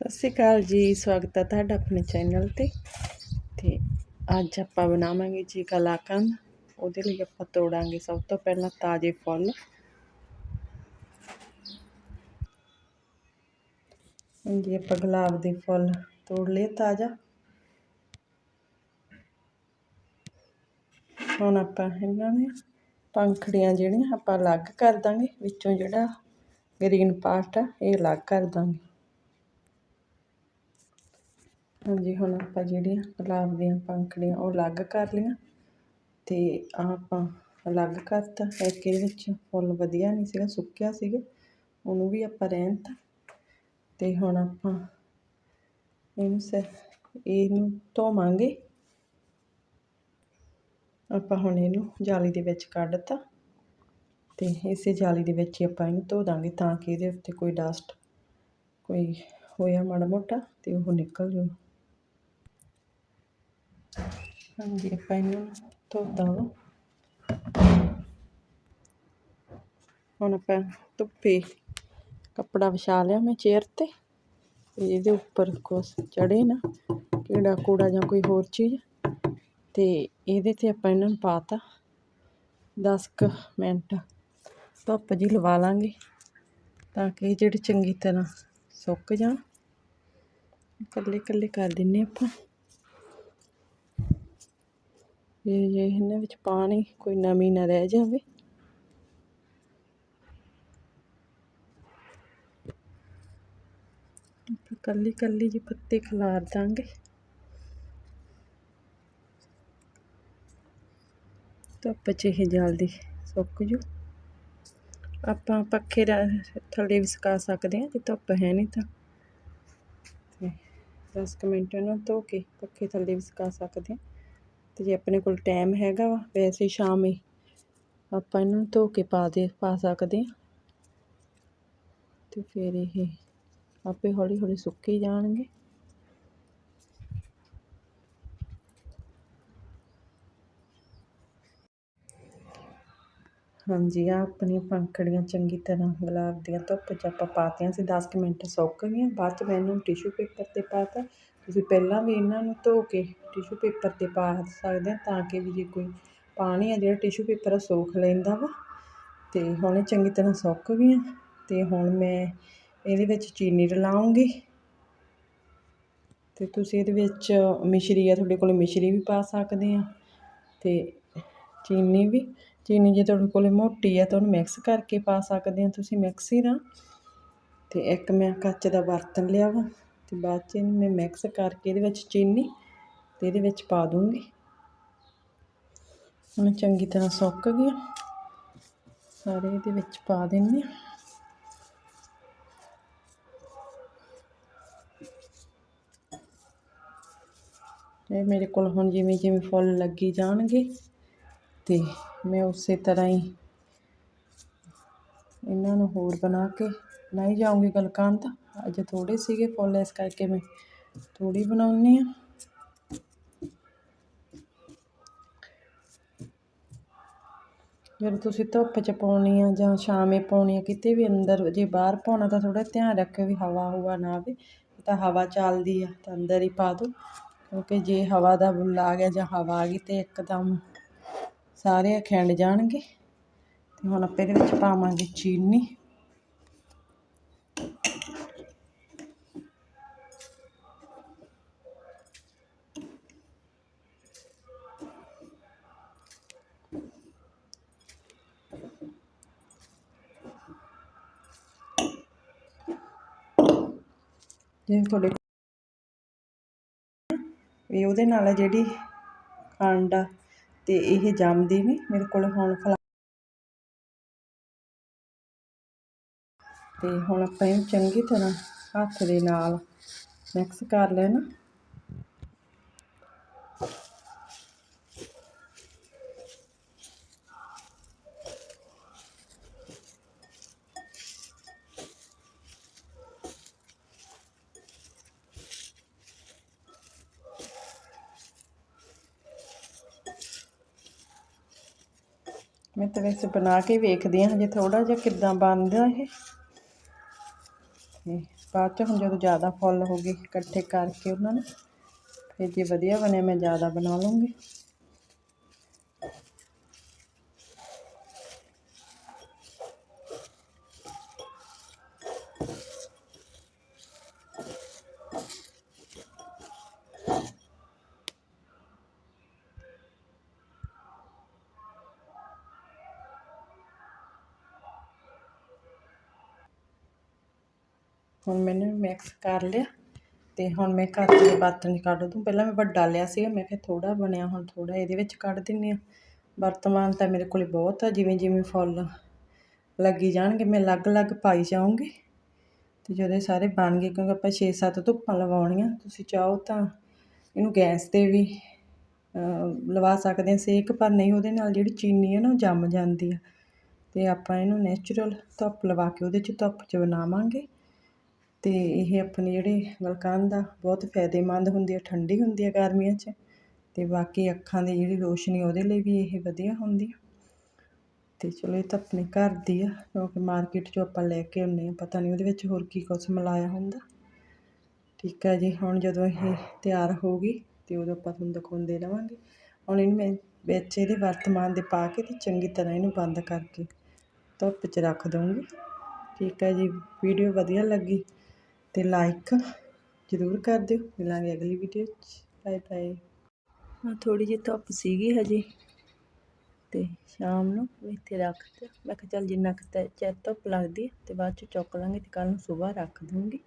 ਸਤਿ ਸ਼੍ਰੀ ਅਕਾਲ ਜੀ, ਸਵਾਗਤ ਹੈ ਤੁਹਾਡਾ ਆਪਣੇ ਚੈਨਲ ਤੇ। ਤੇ ਅੱਜ ਆਪਾਂ ਬਣਾਵਾਂਗੇ ਜੀ ਕਲਾਕੰਦ। ਉਹਦੇ ਲਈ ਆਪਾਂ ਤੋੜਾਂਗੇ ਸਭ ਤੋਂ ਪਹਿਲਾਂ ਤਾਜ਼ੇ ਫੁੱਲ। ਜੀ ਆਪਾਂ ਗੁਲਾਬ ਦੇ ਫੁੱਲ ਤੋੜ ਲਏ ਤਾਜ਼ਾ। ਹੁਣ ਆਪਾਂ ਇਹਨਾਂ ਨੇ ਪੰਖੜੀਆਂ ਜਿਹੜੀਆਂ ਆਪਾਂ ਅਲੱਗ ਕਰ ਦਾਂਗੇ। ਵਿੱਚੋਂ ਜਿਹੜਾ ਗ੍ਰੀਨ ਪਾਰਟ ਆ, ਇਹ ਅਲੱਗ ਕਰ ਦਾਂਗੇ। ਹਾਂਜੀ, ਹੁਣ ਆਪਾਂ ਜਿਹੜੀਆਂ ਗੁਲਾਬ ਦੀਆਂ ਪੰਖੜੀਆਂ ਉਹ ਅਲੱਗ ਕਰ ਲਈਆਂ ਤੇ ਆ ਆਪਾਂ ਅਲੱਗ ਕਰਤਾ। ਇੱਕ ਇਹਦੇ ਵਿੱਚ ਫੁੱਲ ਵਧੀਆ ਨਹੀਂ ਸੀਗਾ, ਸੁੱਕਿਆ ਸੀਗਾ, ਉਹਨੂੰ ਵੀ ਆਪਾਂ ਰਹਿਣ ਤਾ। ਤੇ ਹੁਣ ਆਪਾਂ ਇਹਨੂੰ ਸ, ਇਹਨੂੰ ਧੋਵਾਂਗੇ। ਆਪਾਂ ਹੁਣ ਇਹਨੂੰ ਜਾਲੀ ਦੇ ਵਿੱਚ ਕੱਢਤਾ ਤੇ ਇਸੇ ਜਾਲੀ ਦੇ ਵਿੱਚ ਹੀ ਆਪਾਂ ਇਹਨੂੰ ਧੋ ਦਾਂਗੇ ਤਾਂ ਕਿ ਇਹਦੇ ਉੱਤੇ ਕੋਈ ਡਸਟ ਕੋਈ ਹੋਇਆ ਮਾੜਾ ਮੋਟਾ ਤੇ ਉਹ ਨਿਕਲ ਜਾਊ। ਹਾਂਜੀ ਆਪਾਂ ਇਹਨੂੰ ਧੋਤਾ ਹੁਣ ਆਪਾਂ ਧੁੱਪੇ ਕੱਪੜਾ ਵਿਛਾ ਲਿਆ ਮੈਂ ਚੇਅਰ ਤੇ ਤੇ ਇਹਦੇ ਉੱਪਰ ਕੁਛ ਚੜੇ ਨਾ ਕੀੜਾ ਕੂੜਾ ਜਾਂ ਕੋਈ ਹੋਰ ਚੀਜ਼ ਤੇ ਇਹਦੇ ਤੇ ਆਪਾਂ ਇਹਨਾਂ ਨੂੰ ਪਾਤਾ 10 ਕੁ ਮਿੰਟ ਧੁੱਪ ਜੀ ਲਵਾ ਲਾਂਗੇ ਤਾਂ ਕਿ ਇਹ ਜਿਹੜੇ ਚੰਗੀ ਤਰ੍ਹਾਂ ਸੁੱਕ ਜਾਣ ਇਕੱਲੇ ਇਕੱਲੇ ਕਰ ਦਿੰਨੇ ਆਪਾਂ ਇਹ ਜੇ ਇਹਨਾਂ ਵਿੱਚ ਪਾਣੀ ਕੋਈ ਨਮੀ ਨਾ ਰਹਿ ਜਾਵੇ। ਆਪਾਂ ਕੱਲੀ ਕੱਲੀ ਜੀ ਪੱਤੇ ਖਿਲਾਰ ਦਾਂਗੇ। ਧੁੱਪ 'ਚ ਇਹ ਜਲਦੀ ਸੁੱਕ ਜੂ। ਆਪਾਂ ਪੱਖੇ ਦਾ ਥੱਲੇ ਵੀ ਸੁਕਾ ਸਕਦੇ ਹਾਂ, ਜੇ ਧੁੱਪ ਹੈ ਨਹੀਂ ਤਾਂ। ਤੇ 10 ਕੁ ਮਿੰਟ ਨੂੰ ਧੋ ਕੇ ਪੱਖੇ ਥੱਲੇ ਵੀ ਸੁਕਾ ਸਕਦੇ ਹਾਂ। ਤੇ ਜੇ ਆਪਣੇ ਕੋਲ ਟਾਈਮ ਹੈਗਾ ਵਾ, ਵੈਸੇ ਸ਼ਾਮੇ ਆਪਾਂ ਇਹਨੂੰ ਧੋ ਕੇ ਪਾ ਦੇ, ਪਾ ਸਕਦੇ ਹਾਂ। ਤੇ ਫਿਰ ਇਹ ਆਪੇ ਹੌਲੀ ਹੌਲੀ ਸੁੱਕੀ ਜਾਣਗੇ। ਹਾਂਜੀ ਆ ਆਪਣੀਆਂ ਪੰਖੜੀਆਂ ਚੰਗੀ ਤਰ੍ਹਾਂ ਗੁਲਾਬ ਦੀਆਂ ਧੁੱਪ 'ਚ ਆਪਾਂ ਪਾਤੀਆਂ ਸੀ 10 ਕੁ ਮਿੰਟ ਸੁੱਕ ਗਈਆਂ। ਬਾਅਦ 'ਚ ਮੈਂ ਇਹਨੂੰ ਟਿਸ਼ੂ ਪੇਪਰ 'ਤੇ ਪਾਤਾ ਤੁਸੀਂ ਪਹਿਲਾਂ ਵੀ ਇਹਨਾਂ ਨੂੰ ਧੋ ਕੇ ਟਿਸ਼ੂ ਪੇਪਰ 'ਤੇ ਪਾ ਸਕਦੇ ਹਾਂ ਤਾਂ ਕਿ ਵੀ ਜੇ ਕੋਈ ਪਾਣੀ ਆ ਜਿਹੜਾ ਟਿਸ਼ੂ ਪੇਪਰ ਆ ਸੋਖ ਲੈਂਦਾ ਵਾ। ਅਤੇ ਹੁਣ ਇਹ ਚੰਗੀ ਤਰ੍ਹਾਂ ਸੁੱਕ ਗਈਆਂ ਅਤੇ ਹੁਣ ਮੈਂ ਇਹਦੇ ਵਿੱਚ ਚੀਨੀ ਰਲਾਉਂਗੀ। ਅਤੇ ਤੁਸੀਂ ਇਹਦੇ ਵਿੱਚ ਮਿਸ਼ਰੀ ਆ, ਤੁਹਾਡੇ ਕੋਲ ਮਿਸ਼ਰੀ ਵੀ ਪਾ ਸਕਦੇ ਆ। ਅਤੇ ਚੀਨੀ ਵੀ, ਚੀਨੀ ਜੇ ਤੁਹਾਡੇ ਕੋਲ ਮੋਟੀ ਆ ਤਾਂ ਉਹਨੂੰ ਮਿਕਸ ਕਰਕੇ ਪਾ ਸਕਦੇ ਆ। ਤੁਸੀਂ ਮਿਕਸੀ ਨਾਲ ਅਤੇ ਇੱਕ ਮੈਂ ਕੱਚ ਦਾ ਬਰਤਨ ਲਿਆ ਵਾ। ਤੇ ਬਾਅਦ 'ਚ ਇਹਨੂੰ ਮੈਂ ਮਿਕਸ ਕਰਕੇ ਇਹਦੇ ਵਿੱਚ ਚੀਨੀ ਤੇ ਇਹਦੇ ਵਿੱਚ ਪਾ ਦੂੰਗੀ। ਹੁਣ ਚੰਗੀ ਤਰ੍ਹਾਂ ਸੁੱਕ ਗਿਆ ਸਾਰੇ ਇਹਦੇ ਵਿੱਚ ਪਾ ਦਿੰਦੇ ਆ। ਇਹ ਮੇਰੇ ਕੋਲ ਹੁਣ ਜਿਵੇਂ ਜਿਵੇਂ ਫੁੱਲ ਲੱਗੀ ਜਾਣਗੇ ਤੇ ਮੈਂ ਉਸੇ ਤਰ੍ਹਾਂ ਹੀ ਇਹਨਾਂ ਨੂੰ ਹੋਰ ਬਣਾ ਕੇ ਨਹੀਂ ਜਾਊਂਗੀ ਤਾਂ ਅੱਜ ਥੋੜੇ ਸੀਗੇ ਫੁੱਲ, ਇਸ ਕਰਕੇ ਮੈਂ ਥੋੜੀ ਬਣਾਉਣੀ ਆ ਜਦੋਂ ਤੁਸੀਂ ਧੁੱਪ 'ਚ ਪਾਉਣੀ ਆ ਜਾਂ ਸ਼ਾਮੇ ਪਾਉਣੀ ਆ, ਕਿਤੇ ਵੀ ਅੰਦਰ ਜੇ ਬਾਹਰ ਪਾਉਣਾ ਤਾਂ ਥੋੜਾ ਧਿਆਨ ਰੱਖਿਓ ਵੀ ਹਵਾ ਹੁਵਾ ਨਾ ਆਵੇ ਤਾਂ ਹਵਾ ਚੱਲਦੀ ਆ, ਤਾਂ ਅੰਦਰ ਹੀ ਪਾ ਦਿਓ ਕਿਉਂਕਿ ਜੇ ਹਵਾ ਦਾ ਬੁੱਲ ਆ ਗਿਆ ਜਾਂ ਹਵਾ ਆ ਗਈ ਤੇ ਇੱਕਦਮ ਸਾਰੇ ਖਿੰਡ ਜਾਣਗੇ। ਤੇ ਹੁਣ ਆਪਾਂ ਇਹਦੇ ਵਿੱਚ ਪਾਵਾਂਗੇ ਚੀਨੀ। ਜੇ ਤੁਹਾਡੇ ਵੀ ਉਹਦੇ ਨਾਲ ਜਿਹੜੀ ਖੰਡ ਆ ਤੇ ਇਹ ਜੰਮਦੀ ਨਹੀਂ ਮੇਰੇ ਕੋਲ ਹੁਣ ਫਲਾ ਤੇ ਹੁਣ ਆਪਾਂ ਇਹਨੂੰ ਚੰਗੀ ਤਰ੍ਹਾਂ ਹੱਥ ਦੇ ਨਾਲ ਮਿਕਸ ਕਰ ਲੈਣਾ। ਮੈਂ ਤਾਂ ਵੈਸੇ ਬਣਾ ਕੇ ਵੇਖਦੀ ਹਾਂ, ਹਜੇ ਥੋੜਾ ਜਿਹਾ ਕਿੱਦਾਂ ਬਣਦਾ ਇਹ। ਤੇ ਬਾਅਦ 'ਚ ਹੁਣ ਜਦੋਂ ਜ਼ਿਆਦਾ ਫੁੱਲ ਹੋ ਗਏ ਇਕੱਠੇ ਕਰਕੇ ਉਹਨਾਂ ਨੂੰ, ਫਿਰ ਜੇ ਵਧੀਆ ਬਣਿਆ ਮੈਂ ਜ਼ਿਆਦਾ ਬਣਾ ਲੂੰਗੀ ਹੁਣ ਮੈंने ਮਿਕਸ ਕਰ ਲਿਆ ਤੇ ਹੁਣ ਮੈਂ ਘਰ ਦੇ ਬਰਤਨ 'ਚ ਕੱਢ ਦੂੰ। ਪਹਿਲਾਂ ਮੈਂ ਵੱਡਾ ਲਿਆ ਸੀਗਾ, ਮੈਂ ਕਿਹਾ ਥੋੜਾ ਬਣਿਆ, ਹੁਣ ਥੋੜਾ ਇਹਦੇ ਵਿੱਚ ਕੱਢ ਦਿੰਨੀ ਆ ਵਰਤਮਾਨ ਤਾਂ ਮੇਰੇ ਕੋਲੇ ਬਹੁਤ ਆ, ਜਿਵੇਂ ਜਿਵੇਂ ਫੁੱਲ ਲੱਗੀ ਜਾਣਗੇ, ਮੈਂ ਅਲੱਗ-ਅਲੱਗ ਪਾਈ ਜਾਊਂਗੀ ਤੇ ਜਦੋਂ ਇਹ ਸਾਰੇ ਬਣ ਗਏ, ਕਿਉਂਕਿ ਆਪਾਂ 6-7 ਧੁੱਪਾਂ ਲਵਾਉਣੀਆਂ, ਤੁਸੀਂ ਚਾਹੋ ਤਾਂ ਇਹਨੂੰ ਗੈਸ ਤੇ ਵੀ ਲਵਾ ਸਕਦੇ ਹਾਂ ਸੇਕ, ਪਰ ਨਹੀਂ ਉਹਦੇ ਨਾਲ ਜਿਹੜੀ ਚੀਨੀ ਹੈ ਨਾ, ਉਹ ਜੰਮ ਜਾਂਦੀ ਆ। ਤੇ ਆਪਾਂ ਇਹਨੂੰ ਨੈਚੁਰਲ ਧੁੱਪ ਲਵਾ ਕੇ ਉਹਦੇ 'ਚ ਧੁੱਪ 'ਚ ਬਣਾਵਾਂਗੇ। ਅਤੇ ਇਹ ਆਪਣੇ ਜਿਹੜੇ ਗੁਲਕੰਦ ਆ ਬਹੁਤ ਫਾਇਦੇਮੰਦ ਹੁੰਦੀ ਆ, ਠੰਡੀ ਹੁੰਦੀ ਆ ਗਰਮੀਆਂ 'ਚ ਅਤੇ ਬਾਕੀ ਅੱਖਾਂ ਦੀ ਜਿਹੜੀ ਰੋਸ਼ਨੀ ਉਹਦੇ ਲਈ ਵੀ ਇਹ ਵਧੀਆ ਹੁੰਦੀ ਆ। ਅਤੇ ਚਲੋ ਇਹ ਤਾਂ ਆਪਣੇ ਘਰ ਦੀ ਆ ਕਿਉਂਕਿ ਮਾਰਕੀਟ 'ਚੋਂ ਆਪਾਂ ਲੈ ਕੇ ਆਉਂਦੇ ਹਾਂ ਪਤਾ ਨਹੀਂ ਉਹਦੇ ਵਿੱਚ ਹੋਰ ਕੀ ਕੁਛ ਮਿਲਾਇਆ ਹੁੰਦਾ। ਠੀਕ ਆ ਜੀ, ਹੁਣ ਜਦੋਂ ਇਹ ਤਿਆਰ ਹੋਊਗੀ ਅਤੇ ਉਦੋਂ ਆਪਾਂ ਤੁਹਾਨੂੰ ਦਿਖਾਉਂਦੇ ਰਵਾਂਗੇ। ਹੁਣ ਇਹਨੂੰ ਮੈਂ ਵਿੱਚ ਇਹਦੇ ਵਰਤਮਾਨ ਦੇ ਪਾ ਕੇ ਤੇ ਚੰਗੀ ਤਰ੍ਹਾਂ ਇਹਨੂੰ ਬੰਦ ਕਰਕੇ ਧੁੱਪ 'ਚ ਰੱਖ ਦਊਂਗੀ। ਠੀਕ ਹੈ ਜੀ, ਵੀਡੀਓ ਵਧੀਆ ਲੱਗੀ ਅਤੇ ਲਾਈਕ ਜ਼ਰੂਰ ਕਰ ਦਿਓ। ਮਿਲਾਂਗੇ ਅਗਲੀ ਵੀਡੀਓ 'ਚ ਬਾਏ ਬਾਏ ਹਾਂ ਥੋੜੀ ਜਿਹੀ ਧੁੱਪ ਸੀਗੀ ਹਜੇ। ਤੇ ਸ਼ਾਮ ਨੂੰ ਇੱਥੇ ਰੱਖ ਤੇ ਮੈਂ ਕਿਹਾ ਚੱਲ ਜਿੰਨਾ ਕੁ ਚਿਰ ਧੁੱਪ ਲੱਗਦੀ ਹੈ ਤੇ ਬਾਅਦ ਚ ਚੁੱਕ ਲਾਂਗੇ ਤੇ ਕੱਲ ਨੂੰ ਸਵੇਰ ਰੱਖ ਦੂੰਗੀ।